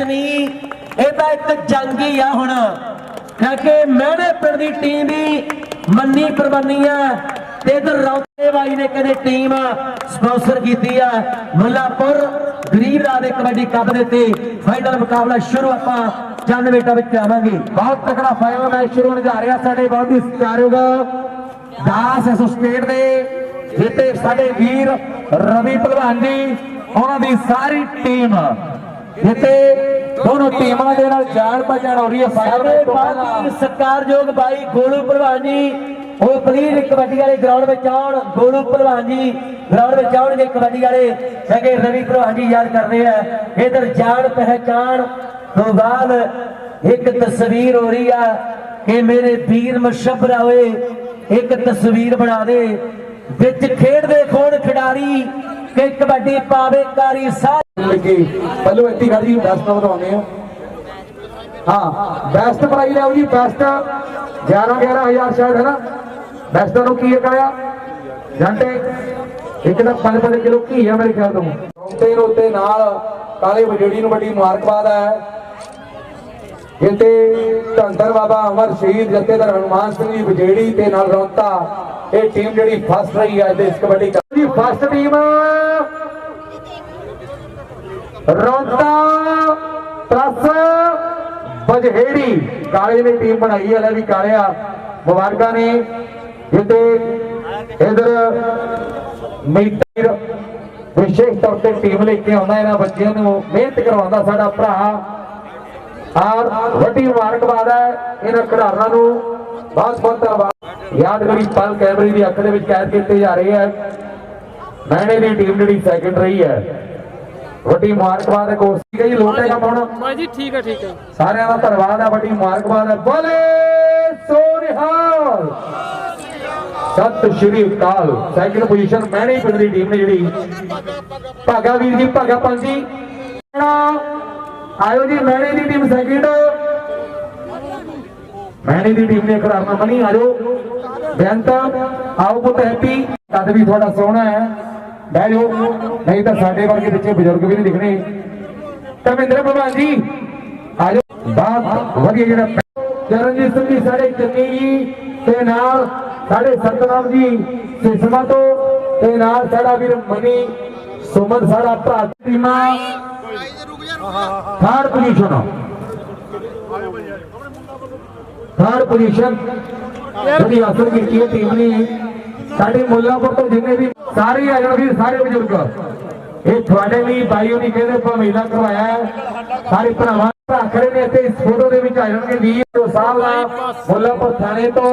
Match ਨਹੀਂ ਇਹ ਤਾਂ ਇੱਕ ਜੰਗ ਹੀ ਆ ਹੁਣ। ਕਿਉਂਕਿ ਮਹਿਣੇ ਪਿੰਡ ਦੀ ਟੀਮ ਵੀ ਮੰਨੀ ਪ੍ਰਬੰਨੀ ਆ ਤੇ ਇਧਰ ਰੌਤੇ ਬਾਈ ਨੇ ਕਹਿੰਦੇ ਟੀਮ ਸਪਾਂਸਰ ਕੀਤੀ ਆ। ਮੁੱਲਾਪੁਰ ਗਰੀਬ ਰਾਜ ਦੇ ਕਬੱਡੀ ਕੱਪ ਦੇ ਤੇ ਫਾਈਨਲ ਮੁਕਾਬਲਾ ਸ਼ੁਰੂ ਆਪਾਂ ਚੰਦ ਮਿੰਟਾਂ ਵਿੱਚ ਆਵਾਂਗੇ। ਬਹੁਤ ਤਕੜਾ ਫਾਈਨਲ ਮੈਚ ਸ਼ੁਰੂ ਹੋਣ ਜਾ ਰਿਹਾ ਸਾਡੇ ਬਹੁਤ ਹੀ ਸਤਿਕਾਰਯੋਗ ਦਾਸ ਐਸੋਸੀਏਟ ਦੇ, ਜਿੱਤੇ ਸਾਡੇ ਵੀਰ ਰਵੀ ਭਲਵਾਨ ਜੀ, ਉਹਨਾਂ ਦੀ ਸਾਰੀ ਟੀਮ ਜਿੱਤੇ ਦੋਨੋਂ ਟੀਮਾਂ ਦੇ ਨਾਲ ਜਾਣ ਪਛਾਣ ਹੋ ਰਹੀ ਹੈ। ਬਾਕੀ ਪਹਿਲਾਂ ਸਤਿਕਾਰਯੋਗ ਬਾਈ ਗੋਲੂ ਭਲਵਾਨ ਜੀ ਉਹ ਪਲੀਜ਼ ਕਬੱਡੀ ਵਾਲੇ ਗਰਾਊਂਡ ਵਿੱਚ ਆਉਣ। ਗੋਲੂ ਭਲਵਾਨ ਜੀ ਗਰਾਊਂਡ ਵਿੱਚ ਆਉਣਗੇ ਕਬੱਡੀ ਵਾਲੇ। ਕਹਿੰਦੇ ਰਵੀ ਭਲਵਾਨ ਜੀ ਯਾਦ ਕਰਦੇ ਆ ਇਧਰ ਜਾਣ ਪਹਿਚਾਣ ਤੋਂ ਬਾਅਦ ਇੱਕ ਤਸਵੀਰ ਹੋ ਰਹੀ ਆ ਕਿ ਮੇਰੇ ਵੀਰ ਮਸ਼ਬਰਾ ਹੋਏ ਇੱਕ ਤਸਵੀਰ ਬਣਾ ਦੇ। ਵਿੱਚ ਖੇਡਦੇ ਖੋੜ ਖਿਡਾਰੀ ਕਿ ਕਬੱਡੀ ਪਾਵੇ ਕਾਰੀ ਸਾਹ ਲੱਗੀ ਪਹਿਲੋ ਇੱਥੇ ਖੜ ਜੀ ਬੈਸਟ ਵਧਾਉਣੇ ਆ ਹਾਂ। ਬੈਸਟ ਪ੍ਰਾਈਜ਼ ਲਿਆਓ ਜੀ ਬੈਸਟ 11 11000 ਸ਼ਾਇਦ, ਹੈ ਨਾ? ਬੈਸਟ ਨੂੰ ਕੀ ਕਰਿਆ ਘੰਟੇ ਇੱਕ ਤਾਂ 5-5 ਕਿਲੋ ਘੀ ਆ ਮੇਰੇ ਖਿਆਲ ਤੋਂ। ਰੋਤੇ ਰੋਤੇ ਨਾਲ ਕਾਲੇ ਵਜੇੜੀ ਨੂੰ ਵੱਡੀ ਮੁਬਾਰਕਬਾਦ ਹੈ ਜਿੱਤੇ ਧੰਦਰ ਬਾਬਾ ਅਮਰ ਸ਼ਹੀਦ ਜਥੇਦਾਰ ਹਨੂਮਾਨ ਸਿੰਘ ਜੀ ਵਜੇੜੀ ਤੇ ਨਾਲ ਰੌਂਤਾ। ਇਹ ਟੀਮ ਜਿਹੜੀ ਫਸਟ ਰਹੀ ਹੈ ਇਸ ਕਬੱਡੀ ਦੀ first team Raunta plus Bajheri. ਕਾਲੇ ਨੇ ਟੀਮ ਬਣਾਈ ਹੈ, ਲੈ ਵੀ ਕਾਲਿਆ ਮੁਬਾਰਕਾਂ ਨੇ। ਜਿੱਤੇ ਇਧਰ ਮੀਟਰ ਵਿਸ਼ੇਸ਼ ਤੌਰ ਤੇ ਟੀਮ ਲੈ ਕੇ ਆਉਂਦਾ, ਇਹਨਾਂ ਬੱਚਿਆਂ ਨੂੰ ਮਿਹਨਤ ਕਰਵਾਉਂਦਾ ਸਾਡਾ ਭਰਾ। ਔਰ ਵੱਡੀ ਮੁਬਾਰਕਬਾਦ ਹੈ ਇਹਨਾਂ ਖਿਡਾਰਨਾਂ ਨੂੰ। ਬਹੁਤ ਬਹੁਤ ਧੰਨਵਾਦ। ਯਾਦਗਾਰੀ ਪਲ ਕੈਮਰੇ ਦੀ ਅੱਖ ਦੇ ਵਿੱਚ ਕੈਦ ਕੀਤੇ ਜਾ ਰਹੇ ਹੈ। ਮੈਨੇ ਦੀ ਟੀਮ ਜਿਹੜੀ ਸੈਕਿੰਡ ਰਹੀ ਹੈ। ਵੱਡੀ ਮੁਬਾਰਕਬਾਦ ਹੈ ਹੈ ਜੀ ਲੋਟੇ ਕੰਮ ਹੁਣ ਬਾਈ ਜੀ ਠੀਕ ਹੈ ਠੀਕ ਹੈ। ਸਾਰਿਆਂ ਦਾ ਧੰਨਵਾਦ ਹੈ ਵੱਡੀ ਮੁਬਾਰਕਬਾਦ ਹੈ। ਬੋਲੇ ਸੋਨਿਹਾਲ। ਸਤਿ ਸ਼੍ਰੀ ਅਕਾਲ। ਸੈਕਿੰਡ ਪੋਜੀਸ਼ਨ ਮੈਨੇ ਪਿੰਡ ਦੀ ਟੀਮ ਨੇ ਜਿਹੜੀ ਭਾਗਾ ਵੀਰ ਜੀ ਭਾਗਾ ਪੰਜੀ ਆਇਓ ਜੀ ਮੈਨੇ ਦੀ ਟੀਮ ਸੈਕਿੰਡ ਮੈਨੇ ਦੀ ਟੀਮ ਨੇ ਖਿਡਾਰਨਾ ਮਨੀ ਆਜੋ। ਬੇਅੰਤ ਆਓ ਪੁੱਤ ਹੈਪੀ ਤਦ ਵੀ ਤੁਹਾਡਾ ਸੋਹਣਾ ਹੈ। ਬਹਿ ਜਾਓ। ਨਹੀਂ ਤਾਂ ਸਾਡੇ ਵਰਗੇ ਪਿੱਛੇ ਬਜ਼ੁਰਗ ਵੀ ਨਹੀਂ ਦਿਖਣੇ। ਧਰਮਿੰਦਰ ਭਗਵਾਨ ਜੀ ਆਜੋ ਬਾਤ ਵਧੀਆ ਜਿਹੜਾ ਚਰਨਜੀਤ ਸਿੰਘ ਜੀ ਸਾਡੇ ਚੰਨੀ ਜੀ ਤੇ ਨਾਲ ਸਾਡੇ ਸਤਨਾਮ ਜੀ ਸਿਸਮਾ ਤੋਂ ਤੇ ਨਾਲ ਸਾਡਾ ਵੀਰ ਮਨੀ ਸੁਮਨ ਸਾਡਾ ਭਰਾ ਟੀਮਾ ਥਰਡ ਪੋਜੀਸ਼ਨ ਥਰਡ ਪੋਜੀਸ਼ਨ ਜਿਹੜੀ ਹਾਸਲ ਕੀਤੀ ਹੈ ਟੀਮ ਨੇ ਸਾਡੇ ਮੁੱਲਾਪੁਰ ਤੋਂ ਜਿੰਨੇ ਵੀ ਸਾਰੇ ਆ ਵੀ ਸਾਰੇ ਬਜ਼ੁਰਗ। ਇਹ ਤੁਹਾਡੇ ਲਈ ਬਾਈਓ ਨਹੀਂ ਕਹਿੰਦੇ ਭਮੀਲਾ ਕਰਵਾਇਆ ਸਾਰੇ ਭਰਾਵਾਂ ਰੱਖ ਨੇ ਇੱਥੇ, ਇਸ ਫੋਟੋ ਦੇ ਵਿੱਚ ਆ ਜਾਣਗੇ ਵੀਰ ਜੋ ਸਾਹਿਬ ਦਾ ਮੁੱਲਾਪੁਰ ਥਾਣੇ ਤੋਂ।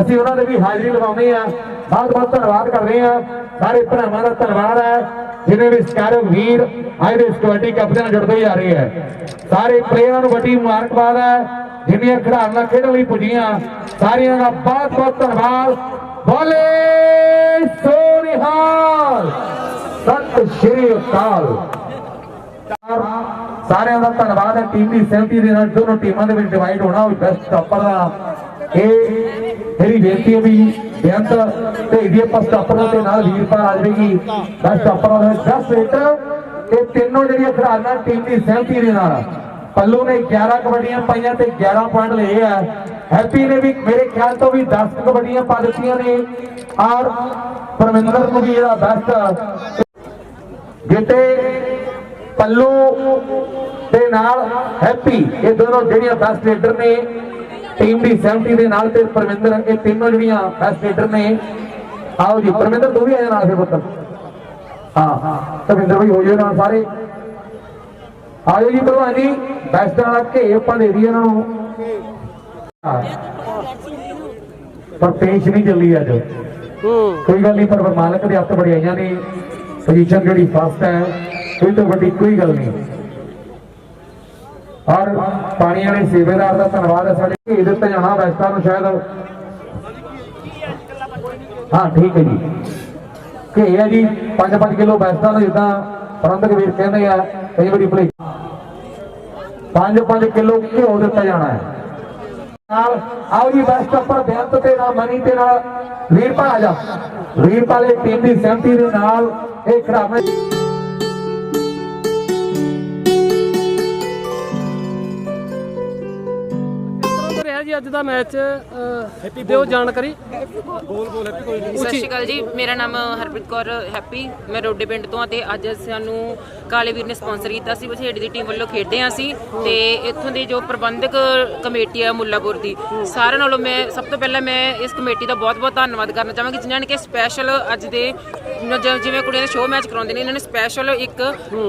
ਅਸੀਂ ਉਹਨਾਂ ਦੇ ਵੀ ਹਾਜ਼ਰੀ ਲਵਾਉਂਦੇ ਆ ਬਹੁਤ ਬਹੁਤ ਧੰਨਵਾਦ ਕਰਦੇ ਆ ਸਾਰੇ ਭਰਾਵਾਂ ਦਾ ਧੰਨਵਾਦ ਹੈ। ਜਿਨੇ ਵੀ ਸਕਾਰਕ ਵੀਰ, ਅੱਜ ਦੇ ਕਬੱਡੀ ਕੱਪ ਦੇ ਨਾਲ ਜੁੜਦੇ ਆ ਰਹੇ ਹੈ। ਸਾਰੇ ਪਲੇਅਰਾਂ ਨੂੰ ਵੱਡੀ ਮੁਬਾਰਕਬਾਦ ਹੈ। ਜਿੰਨੀਆਂ ਖਿਡਾਰੀਆਂ ਖੇਡਣ ਲਈ ਪੁੱਜੀਆਂ, ਸਾਰਿਆਂ ਦਾ ਬਹੁਤ ਬਹੁਤ ਧੰਨਵਾਦ। ਬੋਲੇ ਸੋਨਿਹਾਲ। ਸਤਿ ਸ਼੍ਰੀ ਅਕਾਲ। ਸਾਰਿਆਂ ਦਾ ਧੰਨਵਾਦ ਹੈ ਟੀਮ ਦੀ ਸਹਿਮਤੀ ਦੇ ਨਾਲ। ਦੋਨੋਂ ਟੀਮਾਂ ਦੇ ਵਿੱਚ ਡਿਵਾਈਡ ਹੋਣਾ ਉਹ ਬੈਸਟ ਟਾਪਰ ਦਾ। ਇਹ ਮੇਰੀ ਬੇਨਤੀ ਹੈ ਵੀ ਬੇਅੰਤ ਤੇ ਆਪਾਂ ਟਾਪਰ ਦੇ ਨਾਲ ਵੀਰਪਾਲ ਆ ਜਾਵੇਗੀ। ਬੈਸਟ ਟਾਪਰ ਦਾ ਬੈਸਟ ਰੇਟਰ ਇਹ ਤਿੰਨੋਂ ਜਿਹੜੀਆਂ ਖਿਡਾਰੀਆਂ ਟੀਮ ਦੀ ਸਹਿਮਤੀ ਦੇ ਨਾਲ, ਪੱਲੂ ਨੇ 11 ਕਬੱਡੀਆਂ ਪਾਈਆਂ ਤੇ 11 ਪੁਆਇੰਟ ਲਏ ਆ। ਹੈਪੀ ਨੇ ਵੀ ਮੇਰੇ ਖਿਆਲ ਤੋਂ ਵੀ 10 ਕਬੱਡੀਆਂ ਪਾ ਦਿੱਤੀਆਂ ਨੇ। ਔਰ ਪਰਮਿੰਦਰ ਨੂੰ ਵੀ ਜਿਹੜਾ ਬੈਸਟ ਜਿੱਤੇ ਪੱਲੂ ਦੇ ਨਾਲ ਹੈਪੀ, ਇਹ ਦੋਨੋਂ ਜਿਹੜੀਆਂ ਬੈਸਟ ਲੀਡਰ ਨੇ ਟੀਮ ਦੀ ਸਹਿਮਤੀ ਦੇ ਨਾਲ ਤੇ ਪਰਮਿੰਦਰ, ਇਹ ਤਿੰਨੋਂ ਜਿਹੜੀਆਂ ਬੈਸਟ ਲੀਡਰ ਨੇ। ਆਓ ਜੀ, ਪਰਮਿੰਦਰ, ਤੂੰ ਵੀ ਆ ਜਾ ਨਾਲ ਫਿਰ ਪੁੱਤ ਹਾਂ ਹਾਂ, ਪਰਮਿੰਦਰ ਵੀ ਹੋ ਜਾਓ ਨਾਲ ਸਾਰੇ। ਆਜੋ ਜੀ, ਭਲਵਾਨ ਜੀ ਬੈਸਟ ਵਾਲਾ ਘੇ ਆਪਾਂ ਦੇ ਦਈਏ ਇਹਨਾਂ ਨੂੰ। ਪਰ ਪੇਸ਼ ਨਹੀਂ ਚੱਲੀ ਅੱਜ। ਹੂੰ। ਕੋਈ ਗੱਲ ਨਹੀਂ ਪਰ ਮਾਲਕ ਦੇ ਹੱਥ ਬੜਾਈਆਂ ਨੇ। ਪੋਜੀਸ਼ਨ ਜਿਹੜੀ ਫਸਟ ਹੈ ਕੋਈ ਤਾਂ ਵੱਡੀ ਕੋਈ ਗੱਲ ਨਹੀਂ। ਔਰ ਪਾਣੀ ਵਾਲੇ ਸੇਵੇਦਾਰ ਦਾ ਧੰਨਵਾਦ ਹੈ ਸਾਡੇ ਘੇ ਦਿੱਤੇ ਜਾਣਾ ਵੈਸਟਾਂ ਨੂੰ ਸ਼ਾਇਦ ਹਾਂ ਠੀਕ ਹੈ ਜੀ। ਘੇ ਹੈ ਜੀ 5-5 ਕਿਲੋ ਵੈਸਟਾਂ ਦਾ ਜਿੱਦਾਂ ਪ੍ਰਬੰਧਕ ਵੀਰ ਕਹਿੰਦੇ ਆ ਕਈ ਵਾਰੀ ਭਲੇ 5-5 ਕਿਲੋ ਘਿਓ ਦਿੱਤਾ ਜਾਣਾ ਹੈ। ਨਾਲ ਆਓ ਜੀ ਬੈਸਟ ਉੱਪਰ ਬੇਅੰਤ ਤੇ ਨਾਲ, ਮਨੀ ਤੇ ਨਾਲ, ਵੀਰਪਾਲ ਆ ਜਾ। ਵੀਰਪਾਲ ਇਹ ਟੀਮ ਦੀ ਸਹਿਮਤੀ ਦੇ ਨਾਲ ਇਹ ਖਿਡਾਰਨ ਅੱਜ ਦਾ ਮੈਚ ਦਿਓ ਜਾਣਕਾਰੀ। ਸਤਿ ਸ਼੍ਰੀ ਅਕਾਲ ਜੀ ਮੇਰਾ ਨਾਮ ਹਰਪ੍ਰੀਤ ਕੌਰ ਹੈਪੀ ਮੈਂ ਰੋਡੇ ਪਿੰਡ ਤੋਂ ਆ ਤੇ ਅੱਜ ਸਾਨੂੰ ਕਾਲੇ ਵੀਰ ਨੇ ਸਪਾਂਸਰ ਕੀਤਾ ਸੀ ਬਛੇੜੀ ਦੀ ਟੀਮ ਵੱਲੋਂ ਖੇਡੇ ਹਾਂ ਅਸੀਂ। ਤੇ ਇੱਥੋਂ ਦੀ ਜੋ ਪ੍ਰਬੰਧਕ ਕਮੇਟੀ ਆ ਮੁੱਲਾਪੁਰ ਦੀ ਸਾਰਿਆਂ ਨਾਲੋਂ ਮੈਂ ਸਭ ਤੋਂ ਪਹਿਲਾਂ ਮੈਂ ਇਸ ਕਮੇਟੀ ਦਾ ਬਹੁਤ-ਬਹੁਤ ਧੰਨਵਾਦ ਕਰਨਾ ਚਾਹਾਂਗੀ ਜਿਨ੍ਹਾਂ ਨੇ ਕਿ ਸਪੈਸ਼ਲ ਅੱਜ ਦੇ ਜ- ਜਿਵੇਂ ਕੁੜੀਆਂ ਦੇ ਸ਼ੋਅ ਮੈਚ ਕਰਾਉਂਦੇ ਨੇ ਇਹਨਾਂ ਨੇ ਸਪੈਸ਼ਲ ਇੱਕ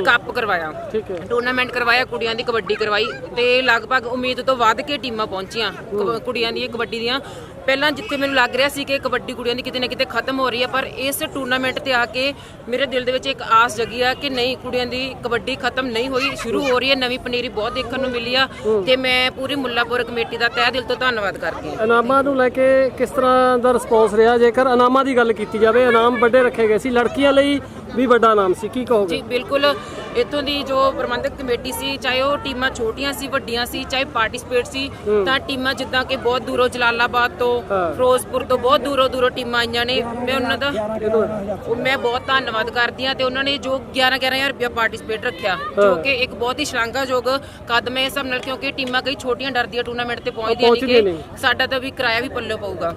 ਕੱਪ ਕਰਵਾਇਆ। ਠੀਕ ਹੈ। ਟੂਰਨਾਮੈਂਟ ਕਰਵਾਇਆ ਕੁੜੀਆਂ ਦੀ ਕਬੱਡੀ ਕਰਵਾਈ ਤੇ ਲਗਭਗ ਉਮੀਦ ਤੋਂ ਵੱਧ ਕੇ ਟੀਮਾਂ ਪਹੁੰਚੀਆਂ। ਕਬ- ਕੁੜੀਆਂ ਦੀ ਕਬੱਡੀ ਦੀਆਂ। ਪਹਿਲਾਂ ਜਿੱਥੇ ਮੈਨੂੰ ਲੱਗ ਰਿਹਾ ਸੀ ਕਿ ਕਬੱਡੀ ਕੁੜੀਆਂ ਦੀ ਕਿਤੇ ਨਾ ਕਿਤੇ ਖਤਮ ਹੋ ਰਹੀ ਹੈ ਪਰ ਇਸ ਟੂਰਨਾਮੈਂਟ ਤੇ ਆ ਕੇ ਮੇਰੇ ਦਿਲ ਦੇ ਵਿੱਚ ਇੱਕ ਆਸ ਜਗੀ ਆ ਕਿ ਨਹੀਂ ਕੁੜੀਆਂ ਦੀ ਕਬੱਡੀ ਖਤਮ ਨਹੀਂ ਹੋਈ ਸ਼ੁਰੂ ਹੋ ਰਹੀ ਹੈ ਨਵੀਂ ਪਨੀਰੀ ਬਹੁਤ ਦੇਖਣ ਨੂੰ ਮਿਲੀ ਆ ਤੇ ਮੈਂ ਪੂਰੀ ਮੁੱਲਾਪੁਰ ਕਮੇਟੀ ਦਾ ਤਹਿ ਦਿਲ ਤੋਂ ਧੰਨਵਾਦ ਕਰਦੀ ਹਾਂ। ਇਨਾਮਾਂ ਨੂੰ ਲੈ ਕੇ ਕਿਸ ਤਰ੍ਹਾਂ ਦਾ ਰਿਸਪੌਂਸ ਰਿਹਾ? ਜੇਕਰ ਇਨਾਮਾਂ ਦੀ ਗੱਲ ਕੀਤੀ ਜਾਵੇ ਇਨਾਮ ਵੱਡੇ ਰੱਖੇ ਗਏ ਸੀ। ਲੜਕੀਆਂ ਲਈ ਵੀ ਵੱਡਾ ਇਨਾਮ ਸੀ ਕੀ ਕਹੋਗੇ? ਜੀ ਬਿਲਕੁਲ। ਇੱਥੋਂ ਦੀ ਜੋ ਪ੍ਰਬੰਧਕ ਕਮੇਟੀ ਸੀ ਚਾਹੇ ਉਹ ਟੀਮਾਂ ਛੋਟੀਆਂ ਸੀ ਵੱਡੀਆਂ ਸੀ ਚਾਹੇ ਪਾਰਟਿਸਿਪੇਟ ਸੀ ਤਾਂ ਟੀਮਾਂ ਜਿੱਦਾਂ ਕਿ ਬਹੁਤ ਦੂਰੋਂ ਜਲਾਲਾਬਾਦ ਤੋਂ। ਫਿਰੋਜ਼ਪੁਰ ਤੋਂ ਬਹੁਤ ਦੂਰੋਂ ਦੂਰੋਂ ਟੀਮਾਂ ਆਈਆਂ ਨੇ। ਮੈਂ ਉਹਨਾਂ ਦਾ ਉਹ ਮੈਂ ਬਹੁਤ ਧੰਨਵਾਦ ਕਰਦੀ ਹਾਂ ਤੇ ਉਹਨਾਂ ਨੇ ਜੋ 11 11000 ਰੁਪਇਆ ਪਾਰਟਿਸਿਪੇਟ ਰੱਖਿਆ ਜੋ ਕਿ ਇੱਕ ਬਹੁਤ ਹੀ ਸ਼ਲਾਘਾਯੋਗ ਕਦਮ ਹੈ ਹਿਸਾਬ ਨਾਲ ਕਿਉਂਕਿ ਟੀਮਾਂ ਕਈ ਛੋਟੀਆਂ ਡਰਦੀਆਂ ਟੂਰਨਾਮੈਂਟ ਤੇ ਪਹੁੰਚਦੀਆਂ ਨਹੀਂ। ਕਿ ਸਾਡਾ ਤਾਂ ਵੀ ਕਿਰਾਇਆ ਵੀ ਪੱਲੇ ਪਊਗਾ।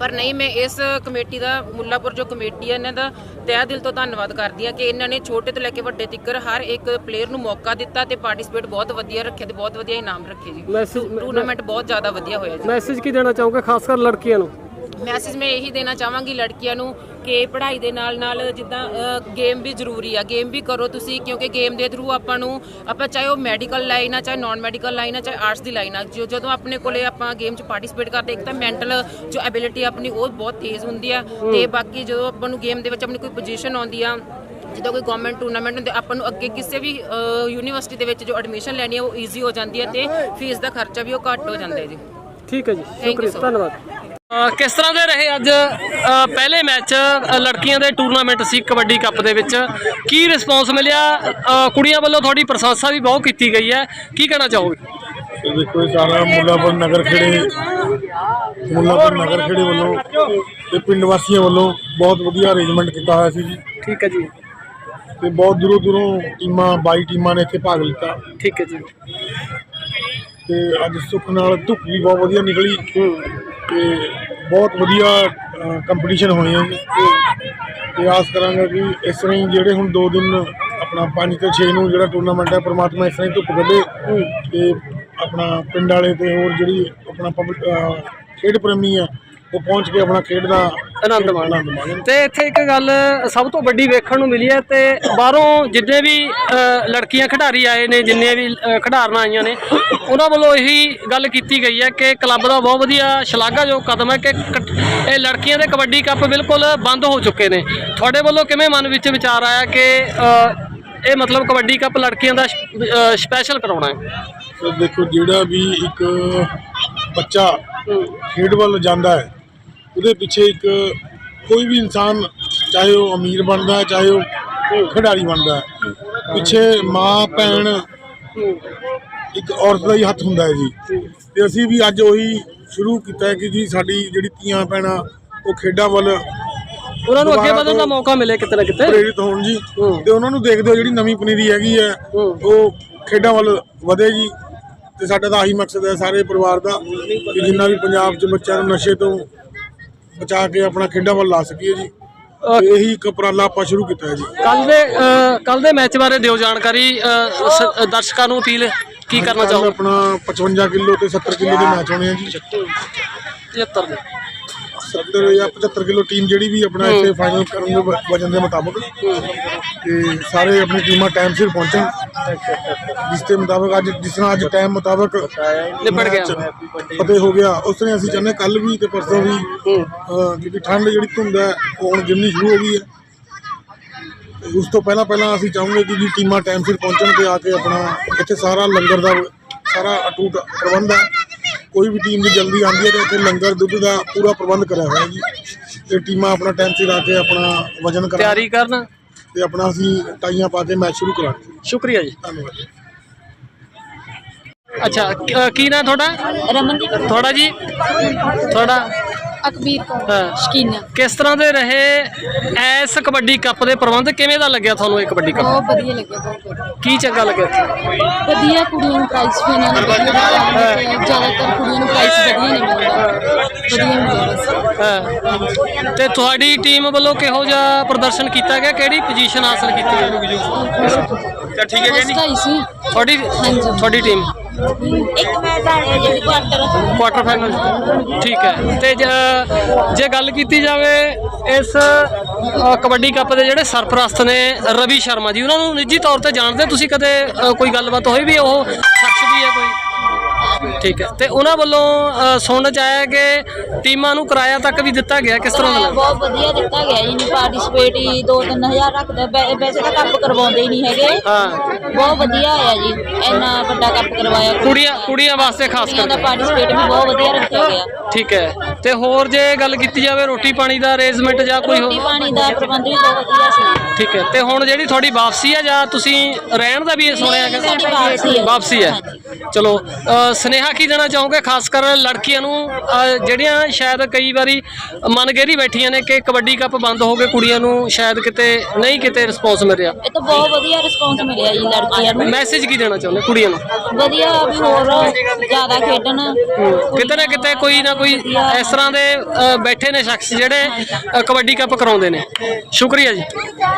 ਪਰ ਨਹੀਂ ਮੈਂ ਇਸ ਕਮੇਟੀ ਦਾ ਮੁੱਲਾਪੁਰ ਜੋ ਕਮੇਟੀ ਹੈ ਇਹਨਾਂ ਦਾ ਤਹਿ ਦਿਲ ਤੋਂ ਧੰਨਵਾਦ ਕਰਦੀ ਹਾਂ ਕਿ ਇਹਨਾਂ ਨੇ ਛੋਟੇ ਤੋਂ ਲੈ ਕੇ ਵੱਡੇ ਤੱਕ ਹਰ ਇੱਕ ਪਲੇਅਰ ਨੂੰ ਮੌਕਾ ਦਿੱਤਾ ਤੇ ਪਾਰਟਿਸਿਪੇਟ ਬਹੁਤ ਵਧੀਆ ਰੱਖਿਆ ਤੇ ਬਹੁਤ ਵਧੀਆ ਇਨਾਮ ਰੱਖੇ ਜੀ। ਟੂਰਨਾਮੈਂਟ ਬਹੁਤ ਜ਼ਿਆਦਾ ਵਧੀਆ ਹੋਇਆ ਜੀ। ਮੈਸੇਜ ਕੀ ਦੇਣਾ ਚਾਹੋਗੇ ਖਾਸ ਕਰ ਲੜਕੀਆਂ ਨੂੰ? ਮੈਸੇਜ ਮੈਂ ਇਹੀ ਦੇਣਾ ਚਾਹਾਂਗੀ ਲੜਕੀਆਂ ਨੂੰ ਕਿ ਪੜ੍ਹਾਈ ਦੇ ਨਾਲ ਨਾਲ ਜਿੱਦਾਂ ਗੇਮ ਵੀ ਜ਼ਰੂਰੀ ਆ। ਗੇਮ ਵੀ ਕਰੋ ਤੁਸੀਂ ਕਿਉਂਕਿ ਗੇਮ ਦੇ ਥਰੂ ਆਪਾਂ ਨੂੰ ਆਪਾਂ ਚਾਹੇ ਉਹ ਮੈਡੀਕਲ ਲਾਈਨ ਆ ਚਾਹੇ ਨਾਨ ਮੈਡੀਕਲ ਲਾਈਨ ਆ ਚਾਹੇ ਆਰਟਸ ਦੀ ਲਾਈਨ ਆ ਜੋ ਜਦੋਂ ਆਪਣੇ ਕੋਲੇ ਆਪਾਂ ਗੇਮ 'ਚ ਪਾਰਟਿਸਿਪੇਟ ਕਰਦੇ ਇੱਕ ਤਾਂ ਮੈਂਟਲ ਜੋ ਐਬਿਲਿਟੀ ਆਪਣੀ ਉਹ ਬਹੁਤ ਤੇਜ਼ ਹੁੰਦੀ ਆ। ਤੇ ਬਾਕੀ ਜਦੋਂ ਆਪਾਂ ਨੂੰ ਗੇਮ ਦੇ ਵਿੱਚ ਆਪਣੀ ਕੋਈ ਪੋਜੀਸ਼ਨ ਆਉਂਦੀ ਆ ਜਦੋਂ ਕੋਈ ਗਵਰਨਮੈਂਟ ਟੂਰਨਾਮੈਂਟ ਹੁੰਦੇ ਆਪਾਂ ਨੂੰ ਅੱਗੇ ਕਿਸੇ ਵੀ ਯੂਨੀਵਰਸਿਟੀ ਦੇ ਵਿੱਚ ਜੋ ਐਡਮਿਸ਼ਨ ਲੈਣੀ ਆ ਉਹ ਈਜ਼ੀ ਹੋ ਜਾਂਦੀ ਹੈ ਤੇ ਫੀਸ ਦਾ ਖਰਚਾ ਵੀ ਉਹ ਘੱਟ ਹੋ ਜਾਂਦਾ ਹੈ ਜੀ। ਠੀਕ ਹੈ ਜੀ ਸ਼ੁਕਰੀਆ. ਧੰਨਵਾਦ। ਕਿਸ ਤਰ੍ਹਾਂ ਦੇ ਰਹੇ ਅੱਜ ਪਹਿਲੇ ਮੈਚ ਲੜਕੀਆਂ ਦੇ ਟੂਰਨਾਮੈਂਟ ਸੀ ਕਬੱਡੀ ਕੱਪ ਦੇ ਵਿੱਚ? ਕੀ ਰਿਸਪੌਂਸ ਮਿਲਿਆ? ਕੁੜੀਆਂ ਵੱਲੋਂ ਤੁਹਾਡੀ ਪ੍ਰਸ਼ੰਸਾ ਵੀ ਬਹੁਤ ਕੀਤੀ ਗਈ ਹੈ। ਕੀ ਕਹਿਣਾ ਚਾਹੋਗੇ? ਦੇਖੋ ਸਾਰਾ ਮੁੱਲਾਪੁਰ ਨਗਰ ਖੇੜੇ ਮੁੱਲਾਪੁਰ ਨਗਰ ਖੇੜੇ ਵੱਲੋਂ ਤੇ ਪਿੰਡ ਵਾਸੀਆਂ ਵੱਲੋਂ ਬਹੁਤ ਵਧੀਆ ਅਰੇਂਜਮੈਂਟ ਕੀਤਾ ਹੋਇਆ ਸੀ ਜੀ। ਠੀਕ ਹੈ ਜੀ। ਤੇ ਬਹੁਤ ਦੂਰੋਂ ਦੂਰੋਂ ਟੀਮਾਂ 22 ਟੀਮਾਂ ਨੇ ਇੱਥੇ ਭਾਗ ਲਿੱਤਾ। ਠੀਕ ਹੈ ਜੀ। ਤੇ ਅੱਜ ਸੁੱਖ ਨਾਲ ਧੁੱਪ ਵੀ ਬਹੁਤ ਵਧੀਆ ਨਿਕਲੀ। ਤੇ ਬਹੁਤ ਵਧੀਆ ਕੰਪੀਟੀਸ਼ਨ ਹੋਇਆ ਜੀ। ਤੇ ਆਸ ਕਰਾਂਗਾ ਕਿ ਇਸ ਤਰ੍ਹਾਂ ਹੀ ਜਿਹੜੇ ਹੁਣ 2 ਦਿਨ ਆਪਣਾ 5 ਤੇ 6 ਨੂੰ ਜਿਹੜਾ ਟੂਰਨਾਮੈਂਟ ਹੈ, ਪ੍ਰਮਾਤਮਾ ਇਸ ਤਰ੍ਹਾਂ ਹੀ ਧੁੱਪ ਕੱਢੇ ਤੇ ਆਪਣਾ ਪਿੰਡ ਵਾਲੇ ਤੇ ਹੋਰ ਜਿਹੜੀ ਆਪਣਾ ਪਬਲਿਕ ਖੇਡ ਪ੍ਰੇਮੀ ਆ, ਉਹ ਪਹੁੰਚ ਕੇ ਆਪਣਾ ਖੇਡ ਦਾ ਆਨੰਦ ਮਾਣਨ ਤੇ ਇੱਥੇ ਇੱਕ ਗੱਲ ਸਭ ਤੋਂ ਵੱਡੀ ਵੇਖਣ ਨੂੰ ਮਿਲੀ ਹੈ ਤੇ ਬਾਹਰੋਂ ਜਿੰਨੇ ਵੀ ਲੜਕੀਆਂ ਖਿਡਾਰੀ ਆਏ ਨੇ ਜਿੰਨੇ ਵੀ ਖਿਡਾਰਨਾਂ ਆਈਆਂ ਨੇ ਉਹਨਾਂ ਵੱਲੋਂ ਇਹੀ ਗੱਲ ਕੀਤੀ ਗਈ ਹੈ ਕਿ ਕਲੱਬ ਦਾ ਬਹੁਤ ਵਧੀਆ ਸ਼ਲਾਘਾਯੋਗ ਕਦਮ ਹੈ ਕਿ ਇਹ ਲੜਕੀਆਂ ਦੇ ਕਬੱਡੀ ਕੱਪ ਬਿਲਕੁਲ ਬੰਦ ਹੋ ਚੁੱਕੇ ਨੇ। ਤੁਹਾਡੇ ਵੱਲੋਂ ਕਿਵੇਂ ਮਨ ਵਿੱਚ ਵਿਚਾਰ ਆਇਆ ਕਿ ਇਹ ਮਤਲਬ ਕਬੱਡੀ ਕੱਪ ਲੜਕੀਆਂ ਦਾ ਸਪੈਸ਼ਲ ਕਰਾਉਣਾ ਹੈ? ਦੇਖੋ ਜਿਹੜਾ ਵੀ ਇੱਕ ਬੱਚਾ ਖੇਡ ਵੱਲ ਜਾਂਦਾ ਹੈ ਉਹਦੇ ਪਿੱਛੇ ਇੱਕ ਕੋਈ ਵੀ ਇਨਸਾਨ ਚਾਹੇ ਉਹ ਅਮੀਰ ਬਣਦਾ ਹੈ ਚਾਹੇ ਉਹ ਖਿਡਾਰੀ ਬਣਦਾ ਹੈ ਪਿੱਛੇ ਮਾਂ ਭੈਣ ਇੱਕ ਔਰਤ ਦਾ ਹੀ ਹੱਥ ਹੁੰਦਾ ਹੈ ਜੀ ਤੇ ਅਸੀਂ ਵੀ ਅੱਜ ਉਹੀ ਸ਼ੁਰੂ ਕੀਤਾ ਹੈ ਕਿ ਜੀ ਸਾਡੀ ਜਿਹੜੀ ਧੀਆਂ ਭੈਣਾਂ ਉਹ ਖੇਡਾਂ ਵੱਲ ਉਹਨਾਂ ਨੂੰ ਅੱਗੇ ਵਧਣ ਦਾ ਮੌਕਾ ਮਿਲੇ ਕਿਤੇ ਨਾ ਕਿਤੇ ਪ੍ਰੇਰਿਤ ਹੋਣ ਜੀ। ਤੇ ਉਹਨਾਂ ਨੂੰ ਦੇਖਦੇ ਹੋ ਜਿਹੜੀ ਨਵੀਂ ਪਨੀਰੀ ਹੈਗੀ ਹੈ ਹੂੰ। ਉਹ ਖੇਡਾਂ ਵੱਲ ਵਧੇ ਜੀ ਤੇ ਸਾਡਾ ਤਾਂ ਆਹੀ ਮਕਸਦ ਹੈ ਸਾਰੇ ਪਰਿਵਾਰ ਦਾ ਕਿ ਜਿੰਨਾ ਵੀ ਪੰਜਾਬ 'ਚ ਬੱਚਿਆਂ ਨੂੰ ਨਸ਼ੇ ਤੋਂ ਬਚਾ ਕੇ ਆਪਣਾ ਖੇਡਾਂ ਵੱਲ ਲਾ ਸਕੀਏ ਜੀ। ਤੇ ਇਹੀ ਇੱਕ ਉਪਰਾਲਾ ਆਪਾਂ ਸ਼ੁਰੂ ਕੀਤਾ ਹੈ ਜੀ। ਕੱਲ ਦੇ ਕੱਲ ਦੇ ਮੈਚ ਬਾਰੇ ਦਿਓ ਜਾਣਕਾਰੀ ਅ, ਸ- ਦਰਸ਼ਕਾਂ ਨੂੰ ਅਪੀਲ ਕੀ ਕਰਨਾ ਕੱਲ੍ਹ ਚਾਹੋਗੇ? ਆਪਣਾ 55 ਕਿਲੋ ਤੇ 70 ਕਿਲੋ ਦੇ ਮੈਚ ਹੋਣੇ ਆ ਜੀ। 73 ਦੇ। 70 ਜਾਂ 75 ਕਿਲੋ ਟੀਮ ਜਿਹੜੀ ਵੀ ਆਪਣਾ ਇੱਥੇ ਫਾਈਨਲ ਕਰਨ ਦੇ ਵ- ਵਜਨ ਦੇ ਮੁਤਾਬਕ। ਤੇ ਸਾਰੇ ਆਪਣੀ ਟੀਮਾਂ ਟਾਈਮ ਸਿਰ ਪਹੁੰਚਣ। ਜਿਸ ਦੇ ਮੁਤਾਬਕ ਅੱਜ ਜਿਸ ਤਰ੍ਹਾਂ ਅੱਜ ਟਾਈਮ ਮੁਤਾਬਕ ਨਿਬੜ ਗਿਆ। ਫਤਿਹ ਹੋ ਗਿਆ। ਉਸ ਤਰ੍ਹਾਂ ਅਸੀਂ ਚਾਹੁੰਦੇ ਕੱਲ ਵੀ ਤੇ ਪਰਸੋਂ ਵੀ ਅਹ, ਕਿਉਂਕਿ ਠੰਡ ਜਿਹੜੀ ਧੁੰਦ ਹੈ ਉਹ ਹੁਣ ਗਿਰਨੀ ਸ਼ੁਰੂ ਹੋ ਗਈ ਹੈ। ਤੇ ਉਸ ਤੋਂ ਪਹਿਲਾਂ ਪਹਿਲਾਂ ਅਸੀਂ ਚਾਹੁੰਦੇ ਕਿ ਜੀ ਟੀਮਾਂ ਟਾਈਮ ਸਿਰ ਪਹੁੰਚਣ ਤੇ ਆ ਕੇ ਆਪਣਾ ਇੱਥੇ ਸਾਰਾ ਲੰਗਰ ਦਾ ਸਾਰਾ ਅਟੂਟ ਪ੍ਰਬੰਧ ਹੈ। ਕੋਈ ਵੀ ਟੀਮ ਦੀ ਜਲਦੀ ਆਉਂਦੀ ਹੈ ਤੇ ਇੱਥੇ ਲੰਗਰ ਦੁੱਧ ਦਾ ਪੂਰਾ ਪ੍ਰਬੰਧ ਕਰਿਆ ਹੋਇਆ ਹੈ ਜੀ। ਤੇ ਟੀਮਾਂ ਆਪਣਾ ਟਾਈਮ ਸਿਰ ਆ ਕੇ ਆਪਣਾ ਵਜਨ ਕਰਾਂ ਤਿਆਰੀ ਕਰਨ। ਤੇ ਆਪਣਾ ਅਸੀਂ ਟਾਈਆਂ ਪਾ ਕੇ ਮੈਚ ਸ਼ੁਰੂ ਕਰਾਂਗੇ। ਸ਼ੁਕਰੀਆ ਜੀ। ਧੰਨਵਾਦ ਅੱਛਾ ਕੀ- ਅ, ਕੀ ਨਾਂ ਤੁਹਾਡਾ? ਰਮਨਦੀਪ। ਤੁਹਾਡਾ ਜੀ? ਤੁਹਾਡਾ ਅਕਬੀਰ ਕੌਰ ਹਾਂ। ਸ਼ਕੀਨਾ। ਕਿਸ ਤਰ੍ਹਾਂ ਦੇ ਰਹੇ ਇਸ ਕਬੱਡੀ ਕੱਪ ਦੇ ਪ੍ਰਬੰਧ? ਕਿਵੇਂ ਦਾ ਲੱਗਿਆ ਤੁਹਾਨੂੰ ਇਹ ਕਬੱਡੀ ਕੱਪ? ਬਹੁਤ ਵਧੀਆ ਲੱਗਿਆ ਬਹੁਤ ਵਧੀਆ। ਕੀ ਚੰਗਾ ਲੱਗਿਆ? ਇੱਥੇ? ਵਧੀਆ ਕੁੜੀਆਂ ਨੂੰ ਪ੍ਰਾਈਜ਼ ਵੀ ਇਹਨਾਂ ਨੇ ਵਧੀਆ ਦਿੱਤਾ। ਤੇ ਜ਼ਿਆਦਾਤਰ ਕੁੜੀਆਂ ਨੂੰ ਪ੍ਰਾਈਜ਼ ਵਧੀਆ ਨਹੀਂ ਮਿਲਦਾ। ਵਧੀਆ ਬਸ ਹਾਂ। ਤੇ ਤੁਹਾਡੀ ਟੀਮ ਵੱਲੋਂ ਕਿਹੋ ਜਿਹਾ ਪ੍ਰਦਰਸ਼ਨ ਕੀਤਾ ਗਿਆ? ਕਿਹੜੀ ਪੋਜੀਸ਼ਨ ਹਾਸਲ ਕੀਤੀ? ਹੈ ਠੀਕ ਹੈ ਜੀ ਆਈ ਸੀ। ਤੁਹਾਡੀ। ਤੁਹਾਡੀ ਟੀਮ ਇੱਕ ਮੈਚ ਆ ਗਿਆ ਜਿਹੜੀ ਕੁਆਟਰ ਕੁਆਟਰ ਫਾਈਨਲ ਠੀਕ ਹੈ। ਤੇ ਜ- ਜੇ ਗੱਲ ਕੀਤੀ ਜਾਵੇ ਇਸ ਅ, ਕਬੱਡੀ ਕੱਪ ਦੇ ਜਿਹੜੇ ਸਰਪ੍ਰਸਤ ਨੇ ਰਵੀ ਸ਼ਰਮਾ ਜੀ ਉਹਨਾਂ ਨੂੰ ਨਿੱਜੀ ਤੌਰ ਤੇ ਜਾਣਦੇ ਹੋ ਤੁਸੀਂ ਕਦੇ ਅ, ਕੋਈ ਗੱਲਬਾਤ ਹੋਈ ਵੀ ਉਹ? ਸ਼ਖਸ ਵੀ ਹੈ ਕੋਈ? ਠੀਕ ਹੈ। ਤੇ ਉਹਨਾਂ ਵੱਲੋਂ ਅ, ਸੁਣਨ ਚ ਆਇਆ ਕਿ ਟੀਮਾਂ ਨੂੰ ਕਿਰਾਇਆ ਤੱਕ ਵੀ ਦਿੱਤਾ ਗਿਆ ਕਿਸ ਤਰ੍ਹਾਂ ਦਾ? ਕਿਰਾਇਆ ਲੱਗਾ? ਬਹੁਤ ਵਧੀਆ ਦਿੱਤਾ ਗਿਆ ਜੀ ਨਹੀਂ ਪਾਰਟਿਸਿਪੇਟ ਹੀ 2-3000 ਰੱਖਦੇ ਵੈ- ਵੈਸੇ ਤਾਂ ਕੱਪ ਕਰਵਾਉਂਦੇ ਹੀ ਨਹੀਂ ਹੈਗੇ। ਹਾਂ। ਬਹੁਤ ਵਧੀਆ ਹੋਇਆ ਜੀ ਇੰਨਾ ਵੱਡਾ ਕੱਪ ਕਰਵਾਇਆ। ਕੁੜੀਆਂ ਕੁੜੀਆਂ ਵਾਸਤੇ ਖਾਸ ਕੁੜੀਆਂ ਦਾ ਕਰਕੇ। ਪਾਰਟਿਸਿਪੇਟ ਵੀ ਬਹੁਤ ਵਧੀਆ ਰੱਖਿਆ ਗਿਆ। ਠੀਕ ਹੈ। ਤੇ ਹੋਰ ਜੇ ਗੱਲ ਕੀਤੀ ਜਾਵੇ ਰੋਟੀ ਪਾਣੀ ਦਾ ਅਰੇਂਜਮੈਂਟ ਜਾਂ ਕੋਈ ਰੋਟੀ ਹੋਰ? ਪਾਣੀ ਦਾ ਪ੍ਰਬੰਧ ਵੀ ਬਹੁਤ ਵਧੀਆ ਸੀ। ਠੀਕ ਹੈ। ਤੇ ਹੁਣ ਜਿਹੜੀ ਤੁਹਾਡੀ ਵਾਪਸੀ ਹੈ ਜਾਂ ਤੁਸੀਂ ਰਹਿਣ ਦਾ ਵੀ ਸੁਣਿਆ ਕਿ ਵਾਪਸੀ ਹੈ। ਵਾਪਸੀ ਹੈ ਚਲੋ ਸੁਨੇਹਾ ਕੀ ਦੇਣਾ ਚਾਹੋਗੇ? ਖਾਸ ਕਰ ਲੜਕੀਆਂ ਨੂੰ ਜਿਹੜੀਆਂ ਸ਼ਾਇਦ ਕਈ ਵਾਰੀ ਮਨਗੇਰੀ ਬੈਠੀਆਂ ਨੇ ਕਿ ਕਬੱਡੀ ਕੱਪ ਬੰਦ ਹੋ ਗਏ ਕੁੜੀਆਂ ਨੂੰ ਸ਼ਾਇਦ ਕਿਤੇ ਨਹੀਂ ਕਿਤੇ ਰਿਸਪੌਂਸ ਮਿਲ ਰਿਹਾ ਇਹ ਤਾਂ ਬਹੁਤ ਵਧੀਆ ਰਿਸਪੌਂਸ ਮਿਲਿਆ ਜੀ ਲੜਕੀਆਂ ਨੂੰ। ਮੈਸੇਜ ਕੀ ਦੇਣਾ ਚਾਹੁੰਦੇ ਕੁੜੀਆਂ ਨੂੰ? ਵਧੀਆ ਵੀ ਹੋਰ ਜ਼ਿਆਦਾ ਖੇਡਣ। ਕਿਤੇ ਨਾ ਕਿਤੇ ਕੋਈ ਨਾ ਕੋਈ ਇਸ ਤਰ੍ਹਾਂ ਦੇ ਬੈਠੇ ਨੇ ਸ਼ਖਸ ਜਿਹੜੇ ਕਬੱਡੀ ਕੱਪ ਕਰਾਉਂਦੇ ਨੇ। ਸ਼ੁਕਰੀਆ ਜੀ।